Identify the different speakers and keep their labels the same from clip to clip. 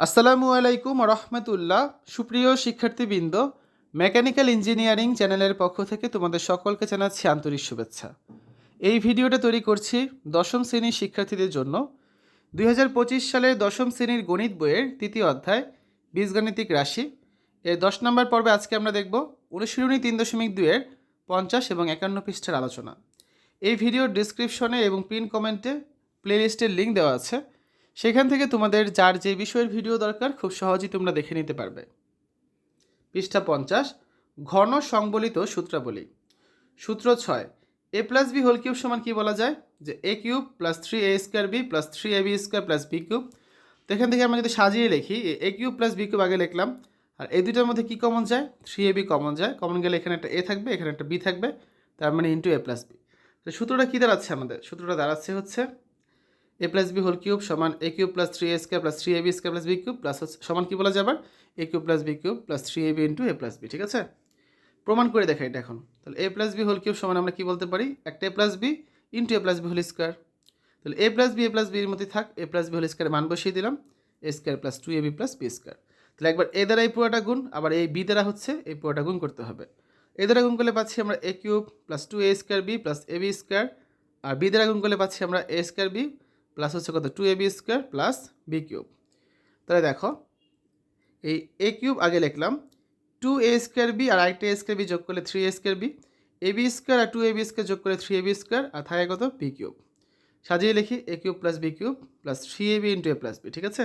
Speaker 1: আসসালামু আলাইকুম রহমতুল্লাহ। সুপ্রিয় শিক্ষার্থীবৃন্দ, মেকানিক্যাল ইঞ্জিনিয়ারিং চ্যানেলের পক্ষ থেকে তোমাদের সকলকে জানাচ্ছি আন্তরিক শুভেচ্ছা। এই ভিডিওটা তৈরি করছি দশম শ্রেণির শিক্ষার্থীদের জন্য। দুই হাজার পঁচিশ সালের দশম শ্রেণির গণিত বইয়ের তৃতীয় অধ্যায়, বীজগাণিতিক রাশি। এর দশ নম্বর পর্বে আজকে আমরা দেখব অনুশীলনী তিন দশমিক দুইয়ের পঞ্চাশ এবং একান্ন পৃষ্ঠার আলোচনা। এই ভিডিওর ডিসক্রিপশনে এবং পিন কমেন্টে প্লেলিস্টের লিঙ্ক দেওয়া আছে। সেখান থেকে তোমাদের যার যে বিষয়ের ভিডিও দরকার খুব সহজেই তোমরা দেখে নিতে পারবে। পৃষ্ঠা পঞ্চাশ, ঘন সংবলিত সূত্রাবলী। সূত্র ছয় A plus B whole cube সমান কি বলা যায়? যে A cube plus three A square B plus three A B square plus B cube তো এখান থেকে আমরা যদি সাজিয়ে লিখি A cube plus B cube আগে লিখলাম, আর এই দুইটার মধ্যে কী কমন যায়? থ্রি এ বি কমন যায়। কমন গেলে এখানে একটা এ থাকবে, এখানে একটা বি থাকবে, তার মানে ইন্টু এ প্লাস বি তো সূত্রটা কী দাঁড়াচ্ছে আমাদের? সূত্রটা দাঁড়াচ্ছে হচ্ছে A plus B whole cube সমান A cube plus three A square plus three A B square plus B cube plus সমান কী বলা যাবে? A cube plus B cube plus three A B into A plus B ঠিক আছে? প্রমাণ করে দেখা এটা এখন। তাহলে A plus B whole cube সমান আমরা কী বলতে পারি? একটা A plus B into A plus B whole square তাহলে A plus B A plus বির মধ্যে থাক A plus B whole square মান বসিয়ে দিলাম A square plus two A B plus B square তাহলে একবার এ দ্বারা এই পুরোটা গুণ, আবার এই বি দ্বারা হচ্ছে এই পুরোটা গুণ করতে হবে। এ দ্বারা গুণ করলে পাচ্ছি আমরা A cube plus two A square B plus A B square R B দ্বারা গুণ করলে পাচ্ছি আমরা এ স্কোয়ার বি প্লাস হচ্ছে কত? Two A B square plus B cube তাহলে দেখো, এই এ কিউব আগে লিখলাম টু এ স্কোয়ার বি আর আরেকটা এ স্কোয়ার বি যোগ করলে three A square B A B square R two A B square যোগ করলে থ্রি এ বি স্কোয়ার আর থাকে কত? বি কিউব সাজিয়ে লিখি A cube plus B cube plus three A B into A plus B ঠিক আছে?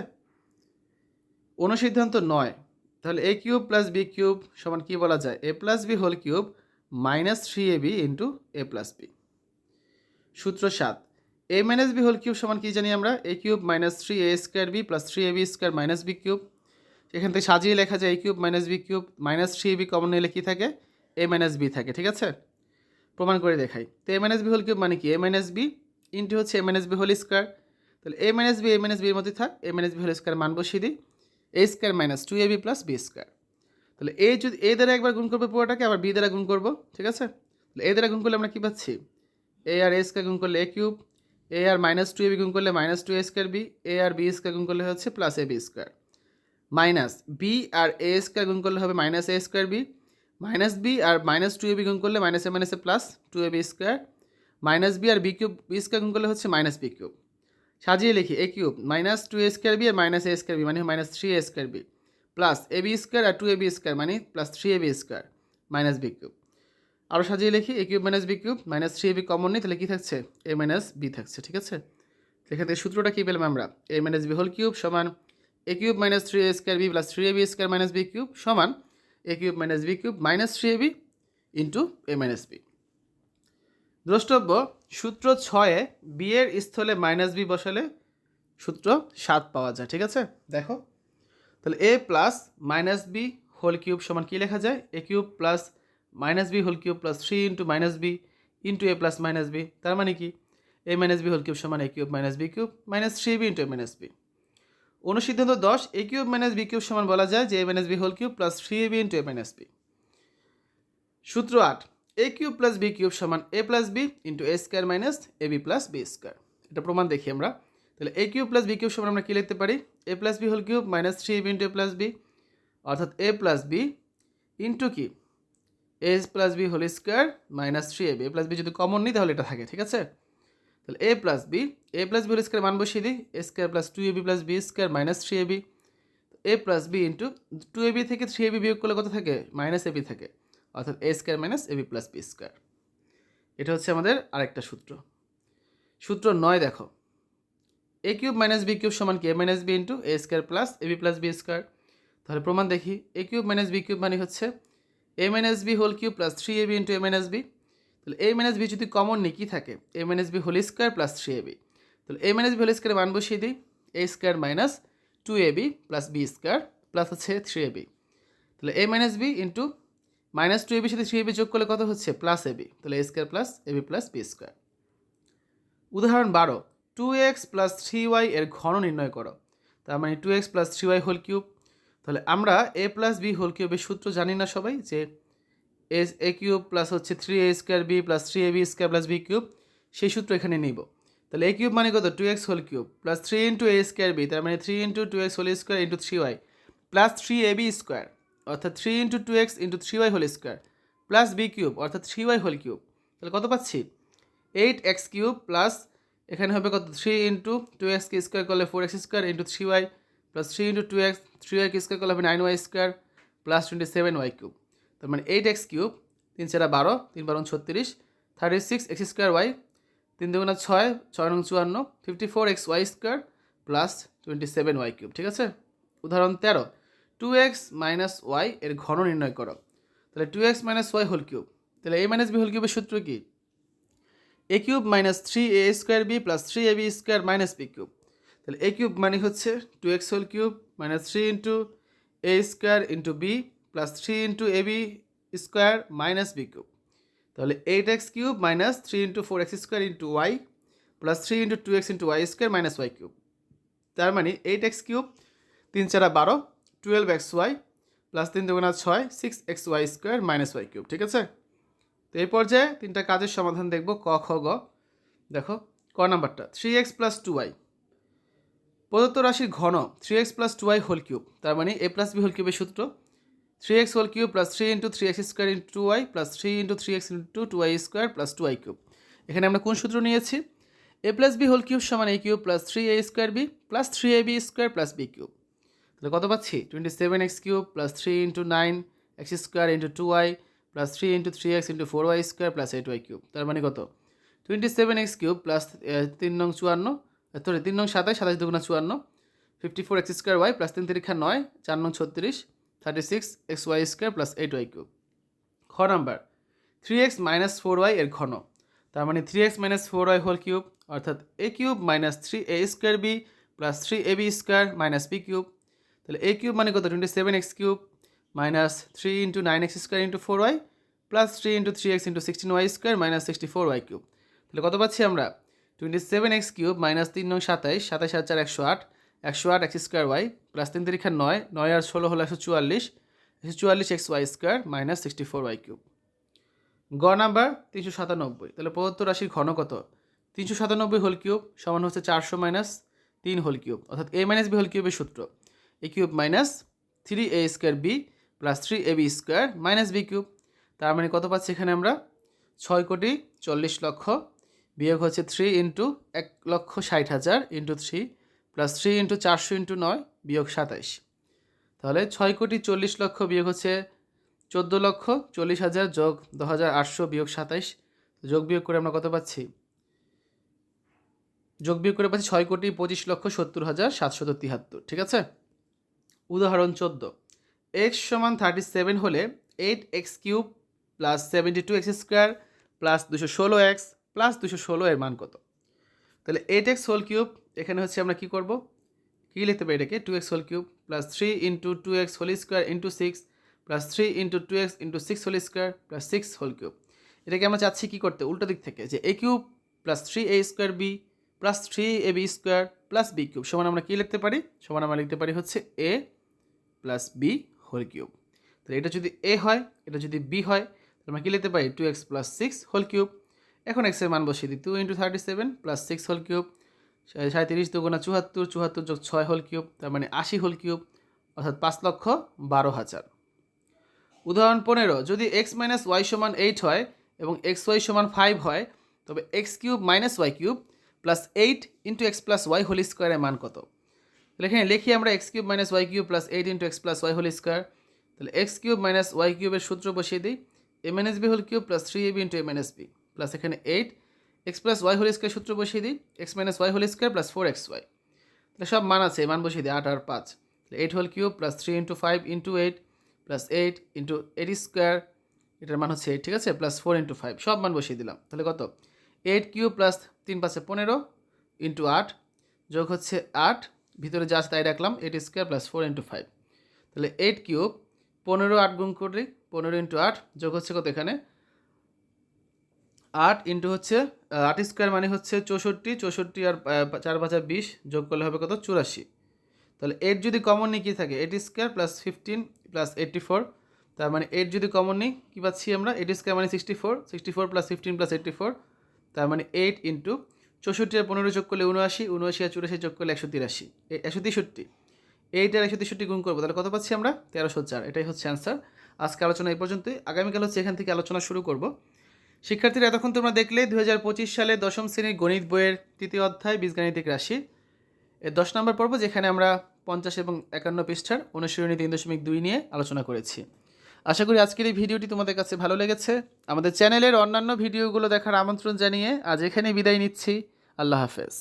Speaker 1: অনুসিদ্ধান্ত নয়। তাহলে A cube plus B cube সমান কী বলা যায়? A plus B whole cube minus three A B into A plus B সূত্র সাত। A minus B whole cube সমান কী জানি আমরা? A cube minus three A square B plus three A B square minus B cube এখান থেকে সাজিয়ে লেখা যায় A cube minus B cube minus three B common নিলে কী থাকে? এ মাইনাস বি থাকে, ঠিক আছে? প্রমাণ করে দেখাই। তো A minus B whole cube মানে কি? এ মাইনাস বি ইন্টু হচ্ছে A minus B whole square তাহলে A minus B A minus বির মধ্যে থাক। A minus B whole square মান বসিয়ে দিই। A square minus two A B plus B square তাহলে এ যদি এ দ্বারা একবার গুণ করব পুরোটাকে, আবার বি দ্বারা গুণ করব, ঠিক আছে? তাহলে এ দ্বারা গুণ করলে আমরা কী পাচ্ছি? এ আর এ স্কোয়ার গুণ করলে এ কিউব এ আর মাইনাস টু এ বি গুণ করলে minus two A square B A R B square গুণ করলে হচ্ছে plus A B square minus B R A square গুণ করলে হবে minus A square B minus B R minus two A B গুণ করলে minus A minus A plus two A B square minus B R B cube B square গুণ করলে হচ্ছে minus B cube সাজিয়ে লিখি A cube minus two A square B R minus A square B মানে minus three A square B plus A B square R two A B square মানে plus three A B square minus B cube আরও সাজিয়ে লিখি A cube minus B cube minus three B common নেই, তাহলে কী থাকছে? এ minus B থাকছে, ঠিক আছে? এখান থেকে সূত্রটা কী পেলাম আমরা? A minus B whole cube সমান A cube minus three A square B plus three A B square minus B cube সমান A cube minus B cube minus three A B into A minus B দ্রষ্টব্য, সূত্র ছয়ে B এর স্থলে minus B বসালে সূত্র সাত পাওয়া যায়, ঠিক আছে? দেখো। তাহলে A plus minus B whole cube সমান কী লেখা যায়? A cube plus minus B whole cube plus three into minus B into A plus minus B. তার মানে কি? A minus B whole cube সমান A cube minus B cube minus three B into A minus B. অনুসিদ্ধান্ত দশ, A cube minus B cube সমান বলা যায় যে A minus B whole cube plus three A B into A minus B. সূত্র আট, A cube plus B cube সমান A plus B into A square minus A B plus B square. এটা প্রমাণ দেখি আমরা। তাহলে A cube plus B cube সমান আমরা কী লিখতে পারি? A plus B whole cube minus three B into A plus B. অর্থাৎ এ প্লাস বি ইন্টু কি? A plus B whole square minus three A B. A plus B যদি common নিই, তাহলে এটা থাকে, ঠিক আছে? তাহলে A plus B, A plus B whole square মান বসিয়ে দিই। A square plus two A B plus B square minus three A B. A plus B into two A B থেকে থ্রি এ বি বিয়োগ করলে কত থাকে? Minus A B থাকে। অর্থাৎ A square minus A B plus B square. এটা হচ্ছে আমাদের আরেকটা সূত্র। সূত্র নয় দেখো। A cube minus B cube সমান কি? A minus B into A square plus A B plus B square. তাহলে প্রমাণ দেখি। A cube minus B cube মানে হচ্ছে A minus B whole cube plus three A B into A minus B তাহলে এ minus B যদি common কী থাকে A minus B whole square plus three A B তাহলে A minus B whole square মান বসিয়ে দিই A square minus two A B plus B square plus হচ্ছে three A B তাহলে A minus B into minus two A বির সাথে three A B যোগ করলে কত হচ্ছে? প্লাস এ বি তাহলে A square plus A B plus B square উদাহরণ বারো two X plus three Y এর ঘন নির্ণয় করো। তার মানে two X plus three Y whole cube তাহলে আমরা এ প্লাস বি হোল কিউবের সূত্র জানি না সবাই যে এস এ কিউব প্লাস হচ্ছে three A square B plus three A B square plus B cube সেই সূত্র এখানে নিব। তাহলে এ কিউব মানে কত? Two X whole cube plus three into A square B তার মানে three into two X whole square into three Y plus three A B square অর্থাৎ three into two X into three Y whole square plus B cube অর্থাৎ three Y whole cube তাহলে কত পাচ্ছি? Eight x cube plus এখানে হবে কত? Three into two X square করলে four X square into three Y plus three into two X three Y square করলে হবে nine Y square plus twenty seven Y cube তার মানে eight x cube তিন চারা বারো, তিন বারো ছত্রিশ thirty six X square Y তিন দুগুণা ছয় ছয় নং চুয়ান্ন fifty four X Y square plus twenty seven Y cube ঠিক আছে? উদাহরণ তেরো টু এক্স মাইনাস ওয়াই এর ঘন নির্ণয় করো। তাহলে two X minus Y whole cube তাহলে এ মাইনাস বি হোল কিউবের সূত্র কি? A cube minus three A square B plus three A B square minus B cube তাহলে এ কিউব মানে হচ্ছে two X whole cube minus three into A square into B plus three into A B square minus B cube. তাহলে eight X cube minus three into four X square into Y plus three into two X into Y square minus Y cube. তার মানে eight x cube তিন চারা বারো twelve x Y plus তিন দুগুণা ছয় six X Y square minus Y cube, ঠিক আছে? তো এই পর্যায়ে তিনটা কাজের সমাধান দেখব ক, খ, গ। দেখো, ক নাম্বারটা three x plus two y প্রদত্ত রাশির ঘন three x plus two y whole cube তার মানে এ প্লাস বি হোল কিউবের সূত্র। Three x whole cube plus three into three x square into two y plus three into three x into two y square plus two y cube এখানে আমরা কোন সূত্র নিয়েছি? A plus b whole cube সমান a cube plus three a square b plus three a b square plus b cube তাহলে কত পাচ্ছি? Twenty seven x cube plus three into nine x square into two y plus three into three x into four y square plus eight y cube তার মানে কত? Twenty seven x cube plus তিন নং চুয়ান্ন sorry তিন নং সাতাশ সাতাশ দুগুণা চুয়ান্ন fifty four x square y plus তিন তিরিক্ষা নয়, চার নং ছত্রিশ thirty six x y square plus eight y cube খ number three x minus four y এর ঘন। তার মানে three x minus four y whole cube অর্থাৎ a cube minus three a square b plus three a b square minus b cube তাহলে এ cube মানে কত? Twenty seven x cube minus three into nine x square into four y plus three into three x into sixteen y square minus sixty four y cube তাহলে কত পাচ্ছি আমরা? Twenty seven x cube minus তিন নং সাতাইশ সাতাশ হাজার চার একশো আট একশো আট এক্স স্কোয়ার ওয়াই প্লাস তিন তিরিক্ষা নয় নয় আর ষোলো হলো একশো চুয়াল্লিশ একশো চুয়াল্লিশ x y square minus sixty four y cube গ নাম্বার, তিনশো সাতানব্বই। তাহলে প্রদত্ত রাশির ঘন কত? তিনশো সাতানব্বই হোল কিউব সমান হচ্ছে চারশো মাইনাস তিন হোল কিউব অর্থাৎ এ মাইনাস বি হোল কিউবের সূত্র। A cube minus three a square b plus three a b square minus b cube তার মানে কত পাচ্ছি এখানে আমরা? ছয় কোটি চল্লিশ লক্ষ বিয়োগ হচ্ছে থ্রি ইন্টু এক লক্ষ ষাট হাজার into three plus three into চারশো ইন্টু নয় বিয়োগ সাতাইশ। তাহলে ছয় কোটি চল্লিশ লক্ষ বিয়োগ হচ্ছে চোদ্দ লক্ষ চল্লিশ হাজার যোগ দু হাজার আটশো বিয়োগ সাতাইশ। যোগ বিয়োগ করে আমরা কত পাচ্ছি? যোগ বিয়োগ করে পাচ্ছি ছয় কোটি পঁচিশ লক্ষ সত্তর হাজার সাতশত তিয়াত্তর ঠিক আছে? উদাহরণ চোদ্দ। এক্স সমান থার্টি সেভেন হলে eight x cube plus seventy two x square plus দুশো ষোলো এক্স প্লাস দুশো ষোলো এর মান কত? তাহলে এইট এক্স হোল কিউব এখানে হচ্ছে আমরা কী করব? কী লিখতে পারি এটাকে? Two x whole cube plus three into two x whole square into six plus three into two x into six whole square plus six whole cube এটাকে আমরা চাচ্ছি কী করতে? উল্টো দিক থেকে, যে a cube plus three a square b plus three a b square plus b cube সমান আমরা কী লিখতে পারি? সমান আমরা লিখতে পারি হচ্ছে a plus b whole cube তাহলে এটা যদি এ হয়, এটা যদি বি হয়, তাহলে আমরা কী লিখতে পারি? Two x plus six whole cube এখন এক্সের মান বসিয়ে দিই। Two into thirty seven plus six whole cube সাঁত্রিশ দুগুণা চুয়াত্তর চুয়াত্তর যোগ ছয় হোল কিউব তার মানে আশি হোল কিউব অর্থাৎ পাঁচ লক্ষ বারো হাজার। উদাহরণ পনেরো, যদি এক্স মাইনাস ওয়াই সমান এইট হয় এবং এক্স ওয়াই সমান ফাইভ হয়, তবে x cube minus y cube plus eight into x plus y whole স্কোয়ারের মান কত? তাহলে এখানে লিখি আমরা x cube minus y cube plus eight into x plus y whole square তাহলে এক্স কিউব মাইনাস ওয়াই কিউবের সূত্র বসিয়ে দিই m n s b whole cube plus three a b into m n s b plus এখানে eight x plus y whole square সূত্র বসিয়ে দিই x minus y whole square plus four x y তাহলে সব মান আছে মান বসিয়ে দিই, আট আর পাঁচ। তাহলে eight whole cube plus three into five into eight plus eight into eight square এটার মান হচ্ছে এইট ঠিক আছে? প্লাস ফোর ইন্টু ফাইভ সব মান বসিয়ে দিলাম। তাহলে কত? এইট কিউব প্লাস তিন পাঁচে পনেরো ইন্টু আট যোগ হচ্ছে আট, ভিতরে যা আছে তাই রাখলাম eight square plus four into five তাহলে এইট কিউব পনেরো আট গুণ করি পনেরো ইন্টু আট যোগ হচ্ছে কত এখানে? আট ইন্টু হচ্ছে আট স্কোয়ার মানে হচ্ছে চৌষট্টি চৌষট্টি আর চার পাঁচা বিশ যোগ করলে হবে কত? চুরাশি। তাহলে এইট যদি কমন নিই কী থাকে? Eight square plus fifteen plus eighty four তার মানে এইট যদি কমন নিই, কী পাচ্ছি আমরা? এইট স্কোয়ার মানে sixty four sixty four plus fifteen plus eighty four তার মানে এইট ইন্টু চৌষট্টি আর পনেরো যোগ করলে উনআশি উনআশি আর চুরাশি যোগ করলে একশো তিরাশি। একশো তেষট্টি। এইটার একশো তেষট্টি গুণ করব, তাহলে কত পাচ্ছি আমরা? তেরোশো চার। এটাই হচ্ছে অ্যান্সার আজকে আলোচনা এই পর্যন্তই। আগামীকাল হচ্ছে এখান থেকে আলোচনা শুরু করব। শিক্ষার্থীরা এতক্ষণ তোমরা দেখলে দু হাজার পঁচিশ সালে দশম শ্রেণির গণিত বইয়ের তৃতীয় অধ্যায় বীজগাণিতিক রাশি। এর দশ নম্বর পর্ব, যেখানে আমরা পঞ্চাশ এবং একান্ন পৃষ্ঠার অনুশীলনী তিন দশমিক দুই নিয়ে আলোচনা করেছি। আশা করি আজকের এই ভিডিওটি তোমাদের কাছে ভালো লেগেছে। আমাদের চ্যানেলের অন্যান্য ভিডিওগুলো দেখার আমন্ত্রণ জানিয়ে আজ এখানে বিদায় নিচ্ছি। আল্লাহ হাফেজ।